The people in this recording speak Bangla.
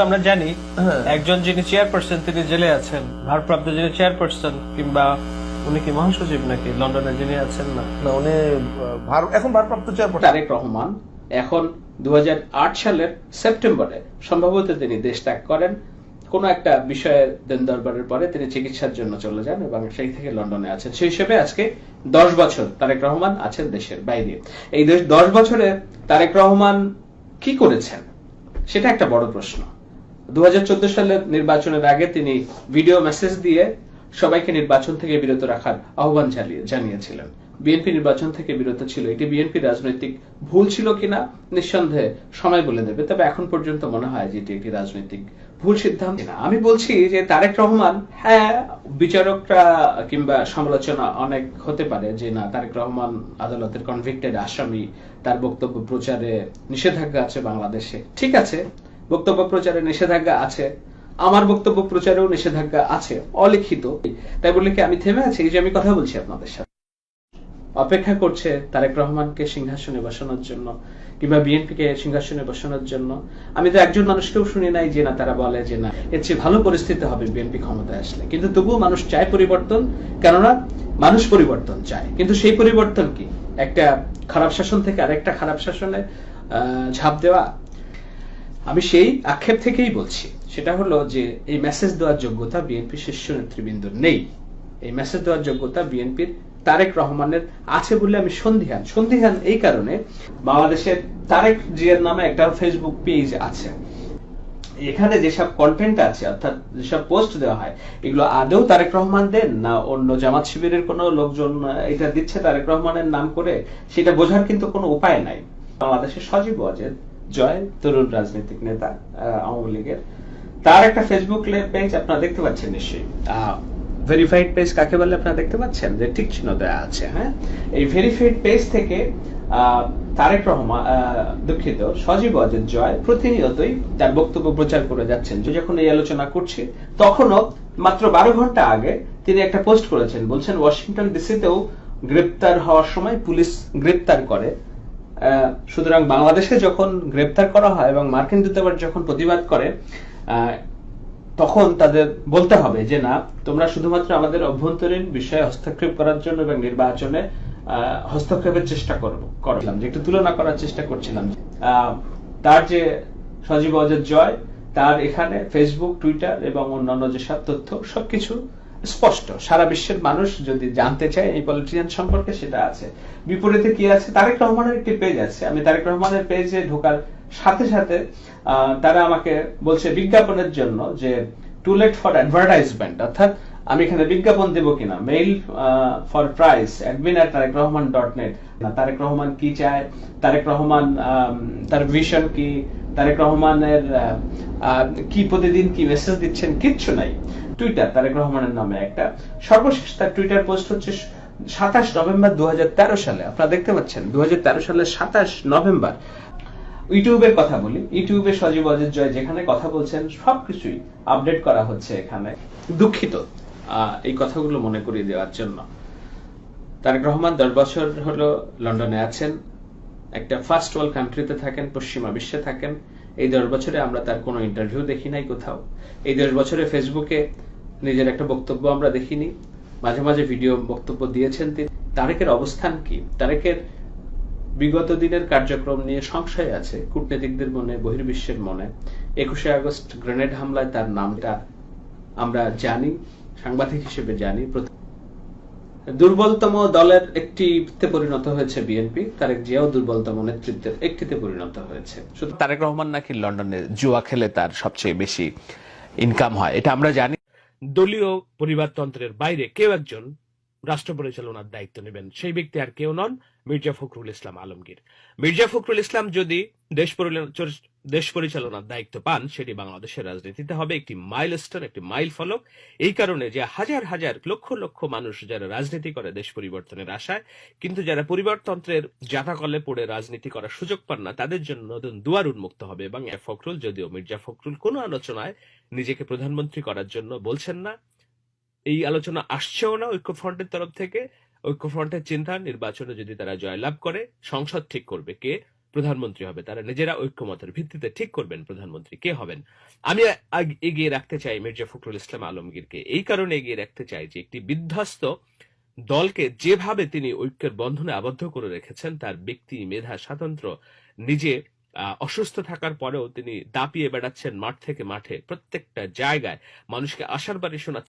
আমরা জানি হ্যাঁ। একজন যিনি চেয়ারপারসন তিনি জেলে আছেন ভারপ্রাপ্ত যিনি চেয়ারপারসন কিংবা উনি কি মহাসচিব নাকি? লন্ডনে যিনি আছেন না। না উনি এখন ভারপ্রাপ্ত চেয়ারপারসন তারেক রহমান এখন দু হাজার আট সালের সেপ্টেম্বরে সম্ভবত তিনি দেশ ত্যাগ করেন। কোন একটা বিষয়ে দেন দরবারের পরে তিনি চিকিৎসার জন্য চলে যান এবং সেই থেকে লন্ডনে আছেন। সেই হিসেবে আজকে দশ বছর তারেক রহমান আছেন দেশের বাইরে। এই দেশ- দশ বছরে তারেক রহমান কি করেছেন? সেটা একটা বড় প্রশ্ন। দু সালের নির্বাচনের আগে তিনি ভিডিও মেসেজ দিয়ে সবাইকে নির্বাচন থেকে বিরত রাখার আহ্বান জানিয়েছিলেন। বিএনপি নির্বাচন থেকে বিরত ছিল। এটি বিএনপি রাজনৈতিক ভুল ছিল কিনা নিঃসন্দেহে সময় বলে দেবে। তবে এখন পর্যন্ত মনে হয় যে এটি একটি রাজনৈতিক ভুল সিদ্ধান্ত। না আমি বলছি যে তারেক রহমান হ্যাঁ বিচারকরা কিংবা সমালোচনা অনেক হতে পারে যে না, তারেক রহমান আদালতের কনভিক্টেড আসামি, তার বক্তব্য প্রচারে নিষেধাজ্ঞা আছে বাংলাদেশে। ঠিক আছে বক্তব্য প্রচারে নিষেধাজ্ঞা আছে, আমার বক্তব্য প্রচারেও নিষেধাজ্ঞা আছে, অলিখিত। তাই বলে কি আমি থেমে আছি? এই যে আমি কথা বলছি আপনাদের সাথে। অপেক্ষা করছে তারেক রহমানকে সিংহাসনে বসানোর জন্য কিংবা বিএনপিকে সিংহাসনে বসানোর জন্য। আমি তো একজন মানুষকেও শুনি নাই যে না, তারা বলে যে না। এর চেয়ে ভালো পরিস্থিতি হবে বিএনপি ক্ষমতায় আসলে। কিন্তু তবুও মানুষ চায় পরিবর্তন, কেননা মানুষ পরিবর্তন চায়। কিন্তু সেই পরিবর্তন কি? একটা খারাপ শাসন থেকে আরেকটা খারাপ শাসনে ঝাঁপ দেওয়া আমি সেই আক্ষেপ থেকেই বলছি। সেটা হলো যে এই মেসেজ দেওয়ার যোগ্যতা বিএনপি শীর্ষ নেতৃবৃন্দর নেই। এই মেসেজ দেওয়ার যোগ্যতা বিএনপির তারেক রহমানের আছে বলে আমি সন্দিহান সন্দিহান এই কারণে বাংলাদেশের তারেক জিয়ার নামে একটা ফেসবুক পেজ আছে। এখানে যেসব কন্টেন্ট আছে, অর্থাৎ যেসব পোস্ট দেওয়া হয়, এগুলো আদৌ তারেক রহমান দেন না অন্য জামাত শিবিরের কোনো লোকজন এটা দিচ্ছে তারেক রহমানের নাম করে, সেটা বোঝার কিন্তু কোনো উপায় নাই। বাংলাদেশের সজীব অজেদ জয় তরুণ রাজনৈতিক নেতা আওয়ামী লীগের। তার একটা ফেসবুক পেজ আপনারা দেখতে পাচ্ছেন নিশ্চয়ই। ভেরিফাইড পেজ কাকে বলে আপনারা দেখতে পাচ্ছেন? যে ঠিক চিহ্ন দেওয়া আছে। হ্যাঁ? এই ভেরিফাইড পেজ থেকে তারেক রহমান দুঃখিত সজীব অজিত জয় প্রতিনিয়তই তার বক্তব্য প্রচার করে যাচ্ছেন। যে যখন এই আলোচনা করছি তখনও মাত্র বারো ঘণ্টা আগে তিনি একটা পোস্ট করেছেন। বলছেন ওয়াশিংটন ডিসিতেও গ্রেপ্তার হওয়ার সময় পুলিশ গ্রেপ্তার করে। সুতরাং বাংলাদেশে যখন গ্রেপ্তার করা হয় এবং মার্কিন দূতাবাস যখন প্রতিবাদ করে তখন তাদের বলতে হবে যে, না, তোমরা শুধুমাত্র আমাদের অভ্যন্তরীণ বিষয়ে হস্তক্ষেপ করার জন্য এবং নির্বাচনে হস্তক্ষেপের চেষ্টা করব করলাম যে একটু তুলনা করার চেষ্টা করছিলাম। তার যে সজীব অজয় জয়, তার এখানে ফেসবুক টুইটার এবং অন্যান্য যেসব তথ্য, সবকিছু স্পষ্ট। সারা বিশ্বের মানুষ যদি জানতে চায় এই পলিটিশিয়ান সম্পর্কে, সেটা আছে। বিপরীতে কি আছে? তারেক রহমানের একটি পেজ আছে। আমি তারেক রহমানের পেজে ঢোকার সাথে সাথে তারা আমাকে বলছে বিজ্ঞাপনের জন্য যে টু লেট ফর অ্যাডভার্টাইজমেন্ট অর্থাৎ আমি এখানে বিজ্ঞাপন দেবো কিনা? Mail for price admin at Tarek Rahman dot net Tarek Rahman কি চায়? তারেক রহমান তার ভিশন কি? তারেক রহমানের কি প্রতিদিন কি মেসেজ দিচ্ছেন? কিচ্ছু নাই। টুইটার তারেক রহমানের নামে একটা। সর্বশেষ তার টুইটার পোস্ট হচ্ছে সাতাশ নভেম্বর দু হাজার তেরো সালে। আপনারা দেখতে পাচ্ছেন দু সালের সাতাশ নভেম্বর। ইউটিউবের কথা বলি। ইউটিউবে সজীব অজিত জয় যেখানে কথা বলছেন, সবকিছুই আপডেট করা হচ্ছে এখানে। দুঃখিত। এই কথাগুলো মনে করিয়ে দেওয়ার জন্য। তারেক রহমান দশ বছর হলো লন্ডনে আছেন, একটা ফার্স্ট ওয়ার্ল্ড কান্ট্রিতে থাকেন, পশ্চিমা বিশ্বে থাকেন। এই দশ বছরে আমরা তার কোনো ইন্টারভিউ দেখি নাই কোথাও। এই দশ বছরে ফেসবুকে নিজের একটা বক্তব্য আমরা দেখিনি। মাঝে মাঝে ভিডিও বক্তব্য দিয়েছেন তিনি। তারেকের অবস্থান কি? তারেকের বিগত দিনের কার্যক্রম নিয়ে সংশয় আছে কূটনীতিকদের মনে, বহির্বিশ্বের মনে। একুশে আগস্ট গ্রেনেড হামলায় তার নামটা আমরা জানি। সাংবাদিক হিসেবে জানি। দুর্বলতম দলের একটিতে পরিণত হয়েছে বিএনপি, তারেক জিয়াও দুর্বলতম নেতৃত্বের একটিতে পরিণত হয়েছে। তারেক রহমান নাকি লন্ডনে জুয়া খেলে তার সবচেয়ে বেশি ইনকাম হয়, এটা আমরা জানি। দলীয় পরিবারতন্ত্রের বাইরে কেউ একজন রাষ্ট্র পরিচালনার দায়িত্ব নেবেন, সেই ব্যক্তি আর কেউ নন মির্জা ফখরুল ইসলাম আলমগীর। মির্জা ফখরুল ইসলাম যদি দেশ দেশ পরিচালনার দায়িত্ব পান, সেটি বাংলাদেশের রাজনীতিতে হবে, একটি মাইল মাইলস্টোন, একটি মাইল ফলক। এই কারণে যে হাজার হাজার, লক্ষ লক্ষ মানুষ যারা রাজনীতি করে দেশ পরিবর্তনের আশায়, কিন্তু যারা পরিবারতন্ত্রের জাতাকলে পড়ে রাজনীতি করার সুযোগ পান না, তাদের জন্য নতুন দুয়ার উন্মুক্ত হবে এবং এ ফখরুল, যদিও মির্জা ফখরুল কোনো আলোচনায় নিজেকে প্রধানমন্ত্রী করার জন্য বলছেন না। এই আলোচনা আসছেও না ঐক্যফ্রন্টের তরফ থেকে। ঐক্যফ্রন্টের চিন্তা, নির্বাচনে যদি তারা জয়লাভ করে, সংসদ ঠিক করবে কে? প্রধানমন্ত্রী হবে, তারা নিজেরা ঐক্যমতের ভিত্তিতে ঠিক করবেন প্রধানমন্ত্রী কে হবেন। আমি এগিয়ে রাখতে চাই মির্জা ফখরুল ইসলাম আলমগীরকে। এই কারণে এগিয়ে রাখতে চাই যে একটি বিধ্বস্ত দলকে যেভাবে তিনি ঐক্যের বন্ধনে আবদ্ধ করে রেখেছেন, তার ব্যক্তি, মেধা, স্বাতন্ত্র, নিজে অসুস্থ থাকার পরেও তিনি দাপিয়ে বেড়াচ্ছেন মাঠ থেকে মাঠে প্রত্যেকটা জায়গায়। মানুষকে আশার বাড়ি শোনাচ্ছেন।